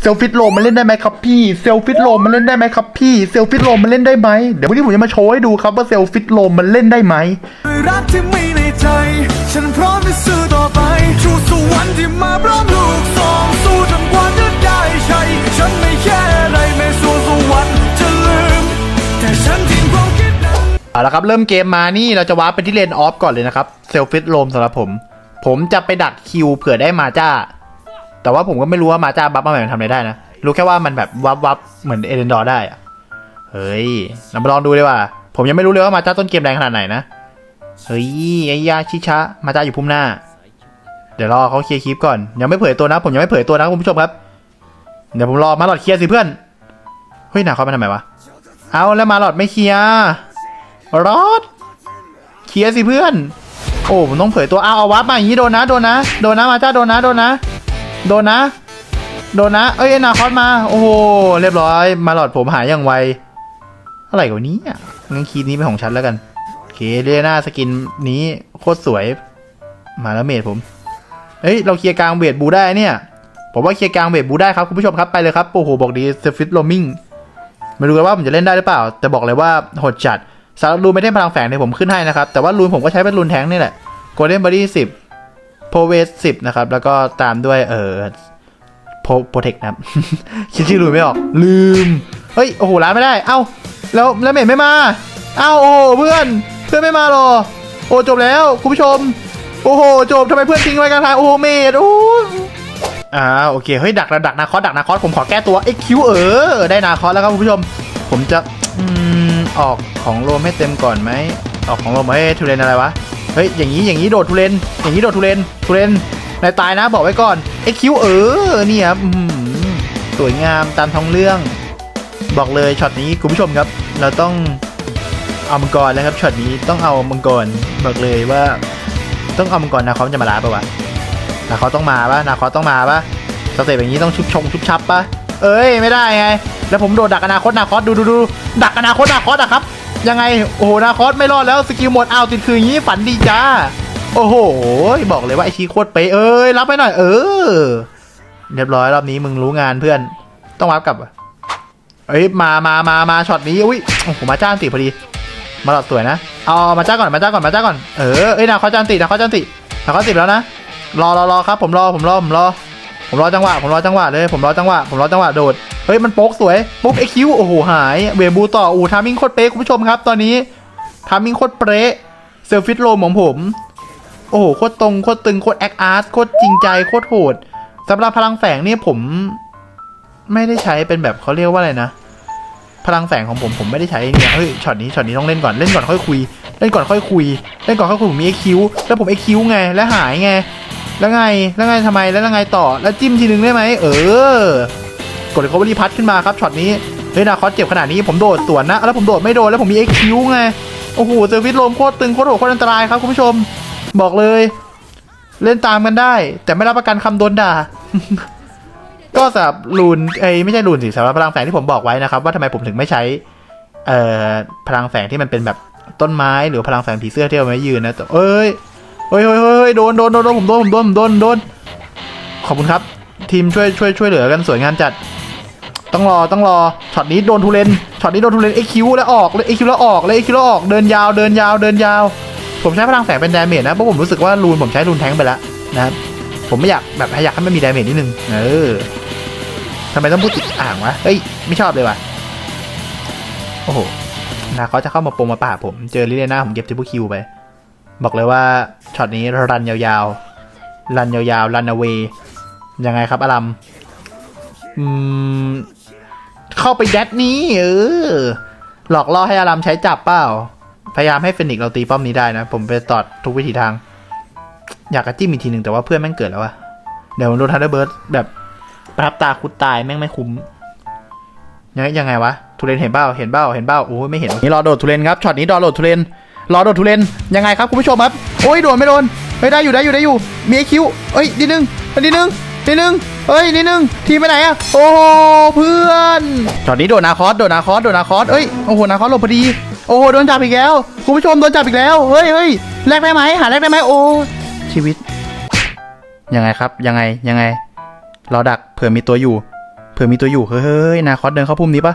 เซลฟิตโลมันเล่นได้ไหมครับพี่ เซลฟิตโลมันเล่นได้ไหมครับพี่ เซลฟิตโลมันเล่นได้ไหม เดี๋ยววันนี้ผมจะมาโชว์ให้ดูครับว่าเซลฟิตโลมันเล่นได้ไหมด้วยรักที่มีในใจ ฉันพร้อมที่สู้ต่อไปชูสวรรค์ที่มาพร้อมลูกสองสู้จนกว่าจะได้ใช่ฉันไม่แค่อะไรแม้สู้สวรรค์จะลืม แต่ฉันทิ้งความคิดนั้นเอาละครับเริ่มเกมมานี่เราจะวาร์ปไปที่เลนออฟก่อนเลยนะครับ เซลฟิตโลมสำหรับผม ผมจะไปดักคิวเผื่อได้มาจ้า แต่ว่าผมก็ไม่รู้ว่ามาจ้าบัฟมาใหม่มันทำอะไรได้นะ รู้แค่ว่ามันแบบวับวับเหมือนเอเดนดอร์ได้อะเฮ้ยเรามาลองดูเลยว่า ผมยังไม่รู้เลยว่ามาจ้าต้นเกมแรงขนาดไหนนะ เฮ้ยไอ้ยาชิชะ มาจ้าอยู่พุ่มหน้า เดี๋ยวรอเขาเคลียร์คลิปก่อน ยังไม่เผยตัวนะ ผมยังไม่เผยตัวนะคุณผู้ชมครับ เดี๋ยวผมรอมาหลอดเคลียร์สิเพื่อน เฮ้ยหนาเขามาทำไมวะ เอาแล้วมาหลอดไม่เคลียร์รอด เคลียร์สิเพื่อน โอ้ผมต้องเผยตัวเอาเอาวับมาอย่างนี้โดนนะ โดนนะ โดนนะมาจ้าโดนนะ โดนนะ โดนนะ โดนนะ เอ้ยนาคอสมา โอ้โห เรียบร้อย มาหลอดผมหายอย่างไวอะไรกว่านี้อะงั้นคีย์นี้เป็นของฉันแล้วกันโอเคเรียนาสกินนี้โคตรสวย มาแล้วเมดผม เฮ้ย เราเคลียร์กลางเวทบูได้เนี่ย ผมว่าเคลียร์กลางเวทบูได้ครับคุณผู้ชมครับไปเลยครับ โอ้โห บอกดีเซฟิตโรมิงไม่รู้กันว่าผมจะเล่นได้หรือเปล่า แต่บอกเลยว่าโหดจัดสารบรูนไม่ได้พลังแฝงเนี่ยผมขึ้นให้นะครับ แต่ว่ารูนผมก็ใช้เป็นรูนแทงนี่แหละโกลเด้นบอดี้สิบ โพเวสสิบนะครับ แล้วก็ตามด้วยเออโพโปรเทคนะครับ คิดชื่อรูนไม่ออก ลืม เฮ้ย โอ้โหร้านไม่ได้ เอ้า แล้วแล้วเมดไม่มา เอ้า โอ้เพื่อน เพื่อนไม่มาหรอ โอ้จบแล้ว คุณผู้ชม โอ้โห จบทำไมเพื่อนทิ้งไว้กลางทาง โอ้โเมดโอ้อ่าโอเค เฮ้ย ดักดักนาคอสดักนาคอสผมขอแก้ตัวเอ็กคิวเออ ได้นาคอสแล้วครับคุณผู้ชม ผมจะอืมออกของโรมให้เต็มก่อนไหมออกของโรมให้ทุเรนอะไรวะ เฮ้ยอย่างนี้อย่างนี้โดดทุเรนอย่างนี้โดดทุเรนทุเรนนายตายนะบอกไว้ก่อนเอ็กคิวเออนี่ครับสวยงามตามท้องเรื่อง บอกเลยช็อตนี้คุณผู้ชมครับ เราต้องเอามังกรแล้วครับช็อตนี้ต้องเอามังกรบอกเลยว่า ต้องเอามังกรนาคอสจะมาลาปะวะนาคอสต้องมาปะนาคอสต้องมาปะสเต็ปอย่างนี้ต้องชุบชงชุบชับปะเอ้ยไม่ได้ไง แล้วผมโดดดักอนาคตนาคอสดูดูดูดักอนาคตนาคอสอะครับ ยังไง โอ้โห นาคอสไม่รอดแล้วสกิลหมดอ้าวติดคืออย่างนี้ฝันดีจ้า โอ้โห บอกเลยว่าไอชีโคตรเป๊ะเอ้ยรับไปหน่อย เออ เรียบร้อยรอบนี้มึงรู้งานเพื่อน ต้องวับกลับเอ้ยมามามามาช็อตนี้อุ้ยโอ้โหมาจ้างติพอดี มาหลอดสวยนะเอามาจ้าก่อนมาจ้าก่อนมาจ้าก่อนเออเอ้ยนาคอสจันตินาคอสจันตินาคอสติแล้วนะรอรอรอครับผมรอผมรอผมรอ ผมรอจังหวะผมรอจังหวะเลยผมรอจังหวะผมรอจังหวะโดดเฮ้ยมันโป๊กสวยปุ๊บไอคิวโอ้โหหายเวบูต่ออูทามิ่งโคตรเป๊ะคุณผู้ชมครับ ตอนนี้ทามิ่งโคตรเป๊ะเซลฟิตโลมของผม โอ้โหโคตรตรงโคตรตึงโคตรแอคอาร์ตโคตรจริงใจโคตรโหดสำหรับพลังแฝงเนี่ยผม ไม่ได้ใช้เป็นแบบเขาเรียกว่าอะไรนะพลังแฝงของผมผมไม่ได้ใช้เนี่ยเฮ้ยช็อตนี้ช็อตนี้ต้องเล่นก่อนเล่นก่อนค่อยคุย เล่นก่อนค่อยคุย เล่นก่อนค่อยคุยผมมี EQ แล้วผม EQ ไงแล้วหายไง แล้วไงแล้วไงทำไมแล้วไงต่อแล้วจิ้มทีนึงได้ไหมเออกด recovery พัดขึ้นมาครับช็อตนี้เฮ้ยนาคอสเจ็บขนาดนี้ผมโดดสวนนะแล้วผมโดดไม่โดนแล้วผมมี EQ ไงโอ้โหเซอร์วิสลมโคตรตึงโคตรโหดโคตรอันตรายครับคุณผู้ชม บอกเลย เล่นตามกันได้ แต่ไม่รับประกันคำโดนด่าก็สำหรับรูนไอ้ไม่ใช่รูนสิสำหรับพลังแฝงที่ผมบอกไว้นะครับ ว่าทำไมผมถึงไม่ใช้เอ่อพลังแฝงที่มันเป็นแบบต้นไม้หรือพลังแฝงผีเสื้อที่เอาไว้ยืนนะแต่เอ้ย เฮ้ยเฮ้ยเฮ้ยโดนโดนโดนผมโดนผมโดนผมโดนโดนขอบคุณครับ ทีมช่วยช่วยช่วยเหลือกันสวยงามจัด ต้องรอต้องรอช็อตนี้โดนทูเลนช็อตนี้โดนทูเลนเอ็กคิวแล้วออกเลยเอ็กคิวแล้วออกเลยเอ็กคิวแล้วออกเดินยาวเดินยาวเดินยาว ผมใช้พลังแฝงเป็นดาเมจนะเพราะผมรู้สึกว่ารูนผมใช้รูนแทงไปแล้วนะครับผมไม่อยากแบบอยากให้มันมีดาเมจนิดนึงเออทำไมต้องพูดติดอ่างวะเฮ้ยไม่ชอบเลยว่ะโอ้โหนาเขาจะเข้ามาโปงมาป่าผมเจอลิเลียนาผมเก็บทิปเปอร์คิวไป บอกเลยว่าช็อตนี้รันยาวๆ รันยาวๆ รันเอา a y ยังไงครับอารัมอืม เข้าไปแดดนี้เออ หลอกล่อให้อารัมใช้จับเปล่า พยายามให้เฟนิกซ์เราตีป้อมนี้ได้นะ ผมไปตอดทุกวิถีทาง อยากกระจิ้มอีกทีหนึ่งแต่ว่าเพื่อนแม่งเกิดแล้วอะเดี๋ยวโดนทันเดอร์เบิร์ดแบบประทับตาคุดตายแม่งไม่คุ้มยังไงยังไงวะทุเรนเห็นเบ้าเห็นเบ้าเห็นเบ้าโอ้ยไม่เห็นนี่รอโดดทุเรนครับช็อตนี้รอโดดทุเรน รอโดดทุเรนยังไงครับคุณผู้ชมครับโอ้ยโดนไม่โดนเฮ้ยได้อยู่ได้อยู่ได้อยู่มีไอคิวเอ้ยนิดนึงนิดนึงนิดนึงเฮ้ยนิดนึงทีมไปไหนอะโอ้โหเพื่อนช็อตนี้โดนนาคอสโดนนาคอสโดนนาคอสเอ้ยโอ้โหนาคอสหลบพอดีโอ้โหโดนจับอีกแล้วคุณผู้ชมโดนจับอีกแล้วเฮ้ยเฮ้ยแลกได้ไหมหาแลกได้ไหมโอ้ชีวิต ยังไงครับยังไงยังไงรอดักเผื่อมีตัวอยู่ เผื่อมีตัวอยู่เฮ้ยนาคอสเดินเข้าพุ่มนี้ปะ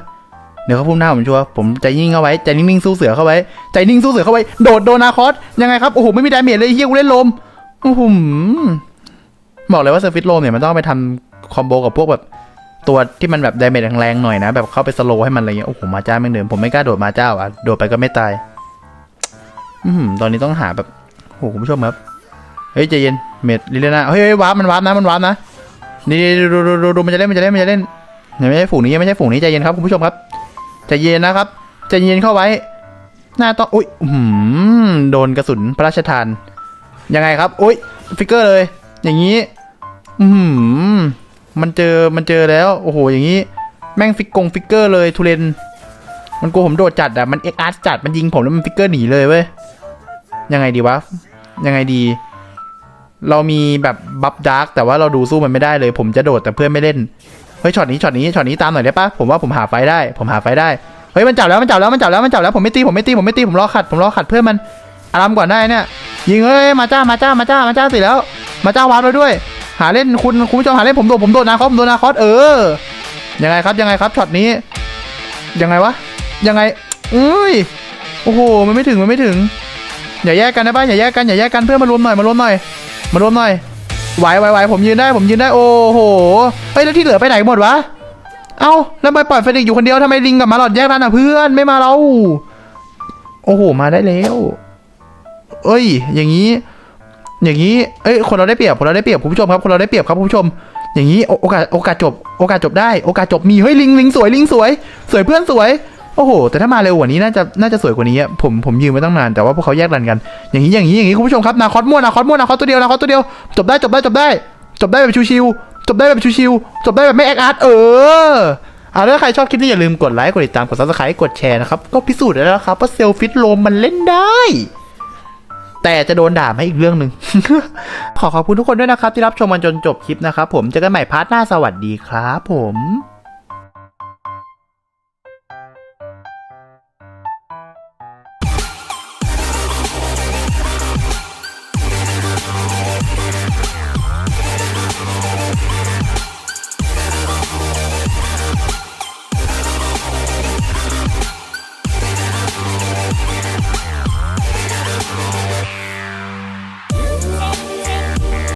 เดินเขาพุ่มหน้าผมชัวร์ผมใจนิ่งเข้าไว้ใจนิ่งๆสู้เสือเข้าไว้ใจนิ่งสู้เสือเข้าไว้โดดโดนาคอสยังไงครับโอ้โหไม่มีดาเมจเลยเฮียกูเล่นลมโอ้โหบอกเลยว่าเซอร์ฟิตโลมเนี่ยมันต้องไปทำคอมโบกับพวกแบบตัวที่มันแบบดาเมจแรงๆหน่อยนะ แบบเข้าไปสโลให้มันอะไรเงี้ยโอ้โหมาจ้าแม่งเดิมผมไม่กล้าโดดมาจ้าอะโดดไปก็ไม่ตาย อืมตอนนี้ต้องหาแบบโอ้โหคุณผู้ชมครับเฮ้ยใจเย็นเมดลิเลน่าเฮ้ยเฮ้ยวาร์ปมันวาร์ปนะมันวาร์ปนะนี่ดูดูดูดูมันจะเล่นมันจะเล่นมันจะเล่นยังไม่ใช่ฝูงนี้ยังไม่ใช่ฝูงนี้ใจเย็นครับคุณผู้ชมครับ ใจเย็นนะครับใจเย็นเข้าไว้ หน้าต้องอุ้ยอื้อหืมโดนกระสุนพระราชทาน ยังไงครับ อุ้ยฟิกเกอร์เลย อย่างนี้อืมมันเจอมันเจอแล้ว โอ้โห อย่างนี้ แม่งฟิกกงฟิกเกอร์เลยทุเรนมันกลัวผมโดดจัดอะมันเอ็กอาร์จัดมันยิงผมแล้วมันฟิกเกอร์หนีเลยเว้ยยังไงดีวะยังไงดี เรามีแบบบัฟดาร์กแต่ว่าเราดูสู้มันไม่ได้เลย ผมจะโดดแต่เพื่อนไม่เล่น เฮ้ยช็อตนี้ช็อตนี้ช็อตนี้ตามหน่อยได้ปะผมว่าผมหาไฟได้ ผมหาไฟได้เฮ้ยมันจับแล้วมันจับแล้วมันจับแล้วมันจับแล้วผมไม่ตีผมไม่ตีผมไม่ตีผมรอขัดผมรอขัดเพื่อมันอารามก่อนได้เนี่ยยิงเอ้ยมาจ้ามาจ้ามาจ้ามาจ้าสิแล้ว มาจ้าวาร์ปแล้วด้วย หาเล่นคุณคุณผู้ชมหาเล่นผมโดดผมโดดนาคอสผมโดดนาคอสเออยังไงครับยังไงครับช็อตนี้ ยังไงวะยังไงอุ้ยโอ้โหมันไม่ถึงมันไม่ถึง อย่าแยกกันนะบ้านอย่าแยกกันอย่าแยกกันเพื่อนมารวมหน่อยมารวมหน่อยมารวมหน่อย ไหวไหวไหวผมยืนได้ผมยืนได้โอ้โหเฮ้ยแล้วที่เหลือไปไหนหมดวะเอ้าแล้วไมปล่อยเฟนิกอยู่คนเดียวทำไมลิงกับมาหลอดแยกกันอะเพื่อนไม่มาเราโอ้โหมาได้แล้วเอ้ย อย่างนี้ อย่างนี้เอ้ยคนเราได้เปรียบคนเราได้เปรียบคุณผู้ชมครับคนเราได้เปรียบครับคุณผู้ชม อย่างนี้โอกาสโอกาสจบ โอกาสจบได้โอกาสจบมีเฮ้ยลิงลิงสวยลิงสวย สวยเพื่อนสวย โอ้โห แต่ถ้ามาเร็วกว่านี้น่าจะน่าจะสวยกว่านี้อะผมผมยืนมาตั้งนานแต่ว่าพวกเขาแยกรันกัน อย่างนี้อย่างนี้อย่างนี้คุณผู้ชมครับนาคอสมั่วนาคอสมั่วนาคอสตัวเดียวนาคอสตัวเดียวจบได้จบได้จบได้ จบได้แบบชิวๆจบได้แบบชิวๆจบได้แบบไม่แอคอาร์ตเอออ่าถ้าใครชอบคลิปนี้อย่าลืมกดไลค์กดติดตามกดซับสไครต์กดแชร์นะครับก็พิสูจน์ได้แล้วครับว่าเซลฟิตโลมมันเล่นได้ แต่จะโดนด่าไหมอีกเรื่องหนึ่งขอขอบคุณทุกคนด้วยนะครับที่รับชมมันจนจบคลิปนะครับผมเจอกันใหม่พาร์ทหน้าสวัสดีครับผม